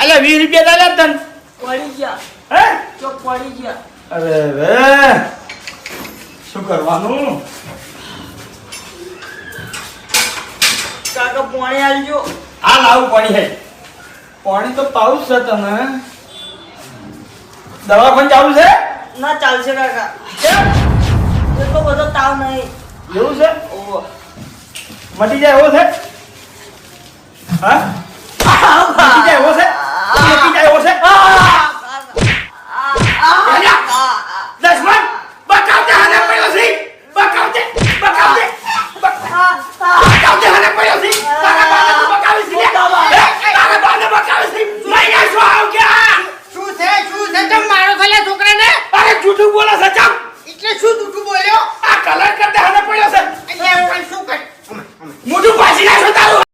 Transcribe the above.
અલ્યા વીસ રૂપિયા દાદા તન. પડી ગયા. હે? તો પડી ગયા. અરે રે શું કરવાનું? કાકા પાણી આલજો. આ લાવું પાણી હે. પાણી તો પાઉસ છે તને. દવાખાને ચાલુ છે? ના ચાલશે કાકા. કેમ એટલો બધો તાવ નહીં. એવું છે? ઓહો. મટી જાય એવો છે? હા? એવો કરે એટલે શું તું બોલ્યો? આ કલર કરતા હાથે પડ્યો છે. અહીંયા પણ શું કર મોઢું પાછી નાખો તારું.